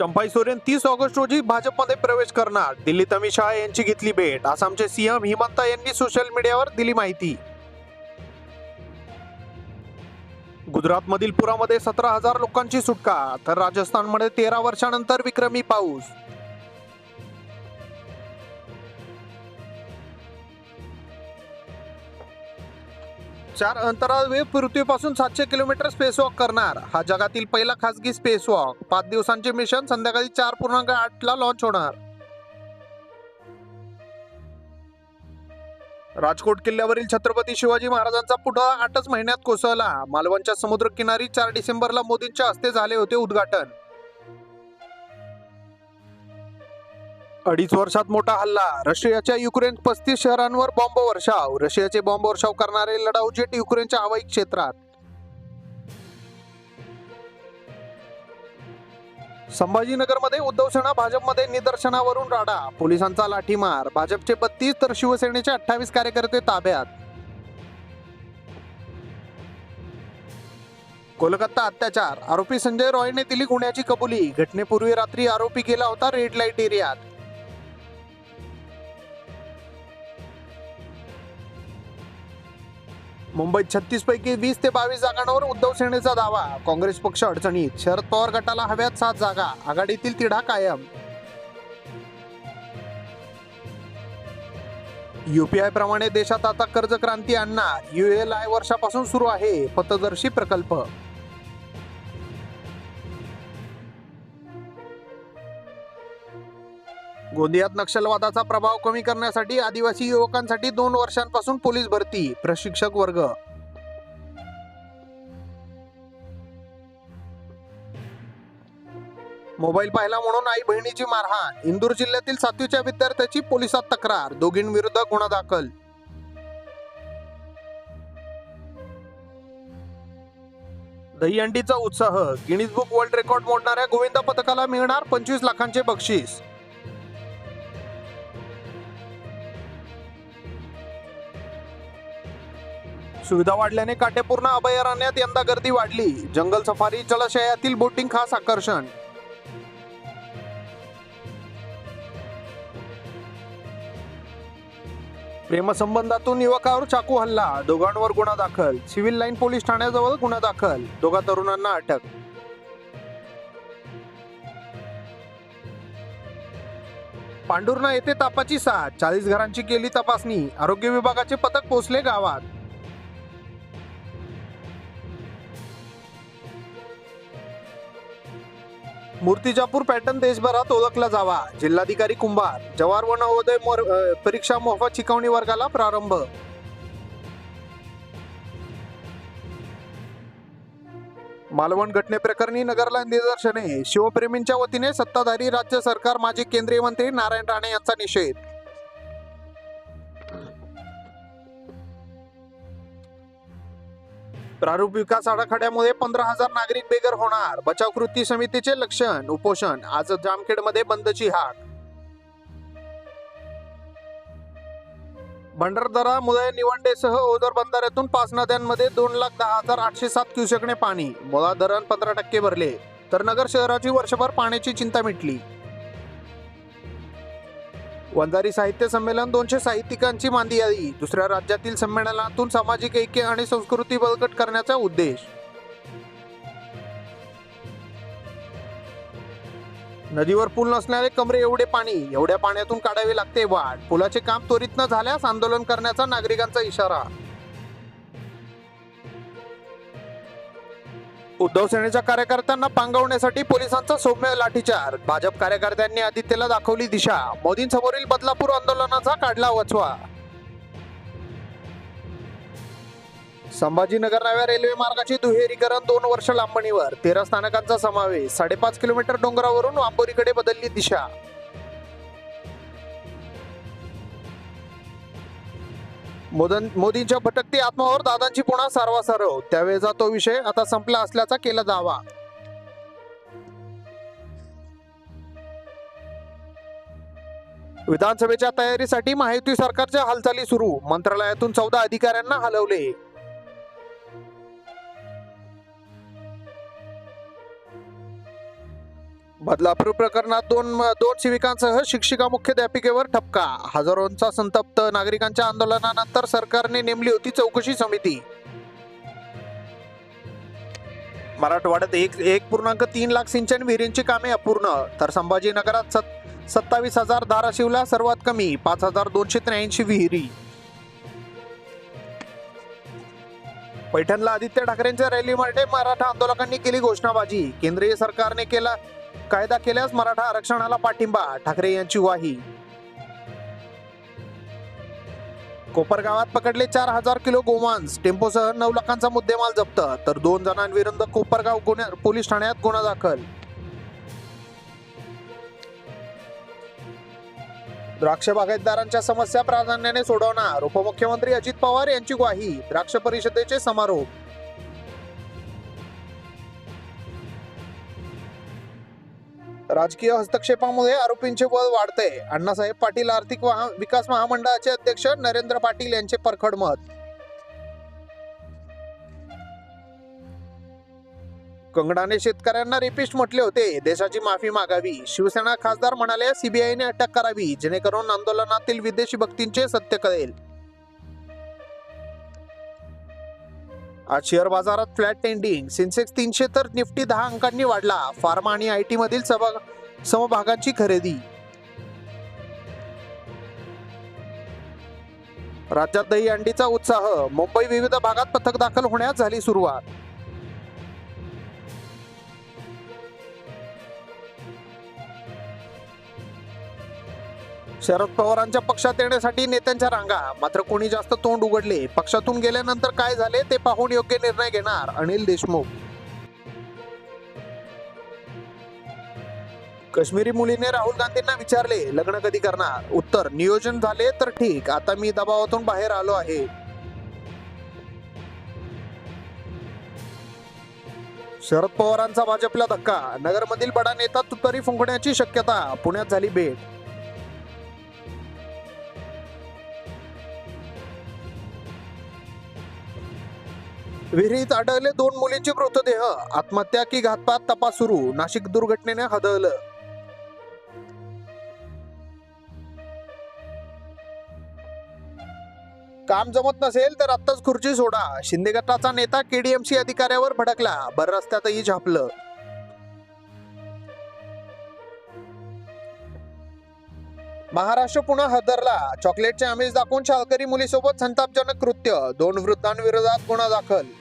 चंपाई सोरेन तीस ऑगस्ट रोजी भाजपमध्ये प्रवेश करणार. दिल्लीत अमित शहा यांची घेतली भेट. आसामचे सीएम हिमंता यांनी सोशल मीडियावर दिली माहिती. गुजरातमधील पुरामध्ये सतरा हजार लोकांची सुटका तर राजस्थानमध्ये तेरा वर्षानंतर विक्रमी पाऊस. चार अंतराळवीर पृथ्वीपासून सातशे किलोमीटर स्पेसवॉक करणार. हा जगातील पहिला खासगी स्पेसवॉक पाच दिवसांचे मिशन संध्याकाळी चार पूर्णांक आठ ला लॉन्च होणार. राजकोट किल्ल्यावरील छत्रपती शिवाजी महाराजांचा पुतळा आठच महिन्यात कोसळला. मालवणच्या समुद्रकिनारी चार डिसेंबरला मोदींच्या हस्ते झाले होते उद्घाटन. अडीच वर्षात मोठा हल्ला. रशियाच्या युक्रेन पस्तीस शहरांवर बॉम्ब वर्षाव. रशियाचे बॉम्ब वर्षाव करणारे लढाऊ जेट युक्रेनच्या हवाई क्षेत्रात. संभाजीनगरमध्ये उद्धव सेना भाजपमध्ये निदर्शनावरून राडा. पोलिसांचा लाठीमार. भाजपचे बत्तीस तर शिवसेनेचे अठ्ठावीस कार्यकर्ते ताब्यात. कोलकाता अत्याचार. आरोपी संजय रॉयने दिली गुन्ह्याची कबुली. घटनेपूर्वी रात्री आरोपी गेला होता रेड लाइट एरियात. मुंबईत छत्तीसपैकी वीस ते बावीस जागांवर उद्धव सेनेचा दावा. काँग्रेस पक्ष अडचणीत. शरद पवार गटाला हव्यात सात जागा. आघाडीतील तिढा कायम. युपीआय प्रमाणे देशात आता कर्ज क्रांती आणणार युएलआय वर्षापासून सुरू आहे. पथदर्शी प्रकल्प. गोंदियात नक्षलवादाचा प्रभाव कमी करण्यासाठी आदिवासी युवकांसाठी दोन वर्षांपासून पोलीस भरती प्रशिक्षक वर्ग. मोबाईल पाहिला म्हणून आई बहिणीची मारहाण इंदूर जिल्ह्यातील सातवीच्या विद्यार्थ्याची पोलिसात तक्रार दोघींविरुद्ध गुन्हा दाखल. दहीहंडीचा उत्साह गिनीज बुक वर्ल्ड रेकॉर्ड मोडणाऱ्या गोविंदा पथकाला मिळणार पंचवीस लाखांचे बक्षीस. सुविधा वाढल्याने काटेपूर्ण अभयारण्यात यंदा गर्दी वाढली. जंगल सफारी जलाशयातील बोटिंग खास आकर्षण. प्रेमसंबंधातून युवकावर चाकू हल्ला दोघांवर गुन्हा दाखल. सिव्हिल लाईन पोलीस ठाण्याजवळ गुन्हा दाखल. दोघा तरुणांना अटक. पांडुर्णा येथे तापाची साथ. चाळीस घरांची केली तपासणी. आरोग्य विभागाचे पथक पोहोचले गावात. मूर्तिजापूर पॅटर्न देशभरात ओळखला जावा. जिल्हाधिकारी कुंभार जवाहर व नवोदय परीक्षा मोफत शिकवणी वर्गाला प्रारंभ. मालवण घटनेप्रकरणी नगरला निदर्शने. शिवप्रेमींच्या वतीने सत्ताधारी राज्य सरकार माजी केंद्रीय मंत्री नारायण राणे यांचा निषेध. प्रारूप विकास आराखड्यामुळे पंधरा हजार नागरिक बेघर होणार. बचाव कृती समितीचे लक्षण उपोषण. आज जामखेडमध्ये बंदची हाक. भंडारदरा मुळे निवंडेसह ओझर बंधाऱ्यातून पाच नद्यांमध्ये दोन लाख दहा हजार आठशे सात क्युसेकने पाणी. मुळा धरण पंधरा टक्के भरले. तर नगर शहराची वर्षभर पाण्याची चिंता मिटली. वंजारी साहित्य संमेलन दोनशे साहित्यिकांची मांदी यादी दुसऱ्या राज्यातील संमेलनातून सामाजिक ऐक्य आणि संस्कृती बळकट करण्याचा उद्देश. नदीवर पूल नसणारे कमरे एवढे पाणी एवढ्या पाण्यातून काढावे लागते वाढ पुलाचे काम त्वरित न झाल्यास आंदोलन करण्याचा नागरिकांचा इशारा. उद्धव सेनेच्या कार्यकर्त्यांना पांगवण्यासाठी पोलिसांचा सौम्य लाठीचार. भाजप कार्यकर्त्यांनी आदित्यला दाखवली दिशा. मोदींसमोरील बदलापूर आंदोलनाचा काढला वचवा. संभाजीनगर नव्या रेल्वे मार्गाचे दुहेरीकरण दोन वर्ष लांबणीवर. तेरा स्थानकांचा समावेश. साडेपाच किलोमीटर डोंगरावरून वांबोरीकडे बदलली दिशा. मोदन मोदींच्या भटकती आत्मावर दादांची पुन्हा सारवासारव त्यावेळेचा तो विषय आता संपला असल्याचा केला दावा. विधानसभेच्या तयारीसाठी महायुती सरकारच्या हालचाली सुरू. मंत्रालयातून चौदा अधिकाऱ्यांना हलवले. बदलापूर प्रकरणात दोन दोन सेविकांसह शिक्षिका मुख्याध्यापिकेवर ठपका. हजारोंचा संतप्त नागरिकांच्या आंदोलनानंतर सरकारने नेमली होती चौकशी समिती. मराठवाड्यात एक एक पूर्णांक तीन लाख सिंचन विहिरींची कामे अपूर्ण. तर संभाजीनगरात सत सत्तावीस हजार धाराशिवला सर्वात कमी पाच हजार दोनशे त्र्याऐंशी विहिरी. पैठणला आदित्य ठाकरेंच्या रॅलीमध्ये मराठा आंदोलकांनी केली घोषणाबाजी. केंद्रीय सरकारने केला कायदा केल्यास मराठा आरक्षणाला पाठिंबा ठाकरे यांची ग्वाही. कोपरगावात पकडले चार हजार किलो गोमांस. टेम्पोसह नऊ लाखांचा मुद्देमाल जप्त तर दोन जणांविरुद्ध कोपरगाव गुन्हे पोलीस ठाण्यात गुन्हा दाखल. द्राक्ष बागायतदारांच्या समस्या प्राधान्याने सोडवणार. उपमुख्यमंत्री अजित पवार यांची ग्वाही. द्राक्ष परिषदेचे समारोप. राजकीय हस्तक्षेपामुळे आरोपींचे बळ वाढते. अण्णासाहेब पाटील आर्थिक विकास महामंडळाचे अध्यक्ष नरेंद्र पाटील यांचे परखड मत. कंगडाने शेतकऱ्यांना रेपिस्ट म्हटले होते. देशाची माफी मागावी. शिवसेना खासदार म्हणाले सीबीआयने अटक करावी. जेणेकरून आंदोलनातील विदेशी भक्तींचे सत्य कळेल. आज शेअर बाजारात फ्लॅट टेंडिंग. सेन्सेक्स तीनशे तर निफ्टी दहा अंकांनी वाढला. फार्मा आणि आय टी मधील सभा समभागांची खरेदी. राज्यात दही अंडीचा उत्साह. मुंबई विविध भागात पथक दाखल होण्यास झाली सुरुवात. शरद पवारांच्या पक्षात येण्यासाठी नेत्यांच्या रांगा. मात्र कोणी जास्त तोंड उघडले? पक्षातून गेल्यानंतर काय झाले ते पाहून योग्य निर्णय घेणार अनिल देशमुख. काश्मीरी मुलीने राहुल गांधींना विचारले लग्न कधी करणार? उत्तर नियोजन झाले तर ठीक आता मी दबावातून बाहेर आलो आहे. शरद पवारांचा भाजपला धक्का. नगरमधील बडा नेता तुतारी फुंकण्याची शक्यता पुण्यात झाली भेट. विहिरीत आढळले दोन मुलींचे मृतदेह. आत्महत्या की घातपात तपास सुरू. नाशिक दुर्घटनेने हदळलं. काम जमत नसेल तर आत्ताच खुर्ची सोडा. शिंदे गटाचा नेता केडीएमसी अधिकाऱ्यावर भडकला. बर रस्त्यातही झापलं. महाराष्ट्र पुन्हा हदरला. चॉकलेटचे आमिष दाखवून शाळकरी मुलीसोबत संतापजनक कृत्य. दोन वृद्धांविरोधात गुन्हा दाखल.